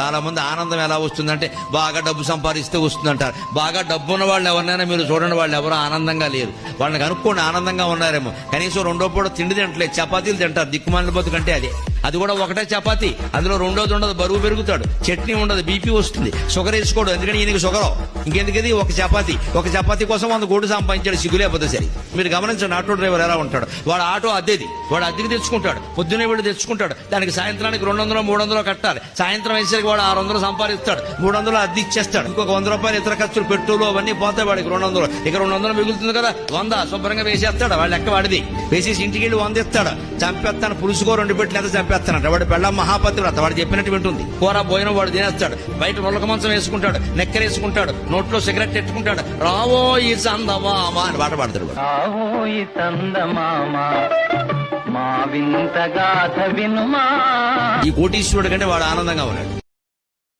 చాలా మంది ఆనందం ఎలా వస్తుందంటే బాగా డబ్బు సంపాదిస్తే వస్తుందంటారు. బాగా డబ్బు ఉన్న వాళ్ళు ఎవరినైనా మీరు చూడండి వాళ్ళు ఎవరు ఆనందంగా లేరు. వాళ్ళని కనుక్కోండి ఆనందంగా ఉన్నారేమో. కనీసం రెండో పూట తిండి తింటలేదు చపాతీలు తింటారు దిక్కుమాలిన బతుకంటే అదే. అది కూడా ఒకటే చపాతి. అందులో రెండోది ఉండదు బరువు పెరుగుతాడు. చట్నీ ఉండదు బీపీ వస్తుంది. షుగర్ వేసుకోడు ఎందుకంటే ఈయనకి షుగర్? ఇంకెందుకది? ఒక చపాతి. ఒక చపాతి కోసం వంద కోట్లు సంపాదించాడు సిగ్గులేకపోతే సరే. మీరు గమనించండి ఆటో డ్రైవర్ ఎలా ఉంటాడు? వాడు ఆటో అద్దెది. వాడు అద్దెకి తెచ్చుకుంటాడు. పొద్దునే వీడు తెచ్చుకుంటాడు. దానికి సాయంత్రానికి రెండు వందలు మూడు వందలు కట్టాలి. సాయంత్రం వేసరికి వాడు ఆరు వందలు సంపాదిస్తాడు. మూడు వందలు అద్దె ఇచ్చేస్తాడు. ఇంకొక వంద రూపాయలు ఇతర ఖర్చులు పెట్రోలు అవన్నీ పోతాయి వాడికి రెండు వందలు ఇక రెండు వందలు మిగులుతుంది కదా? వంద. శుభ్రంగా వేసేస్తాడు. వాళ్ళ లెక్క వాడిది. వేసేసి ఇంటికి వెళ్ళి వంద ఇస్తాడు చంపేస్తాను. పులుసుకో రెండు పెట్టి లేదా చంపేస్తానంట వాడు పెళ్ళ మహాపతివ్రత? వాడు చెప్పినట్టు వింటుంది. కూర భోజనం వాడు తినేస్తాడు. బయట రొల్లక మంచం వేసుకుంటాడు. నెక్కరేసుకుంటాడు. నోట్లో సిగరెట్ ఎట్టుకుంటాడు. రావో ఈ సందమామా అని పాట పాడతాడు వాడు. రావోయి చందమామ మా వింత గాథ వినుమా. ఈ కోటీశ్వరుడు కంటే వాడు ఆనందంగా ఉన్నాడు.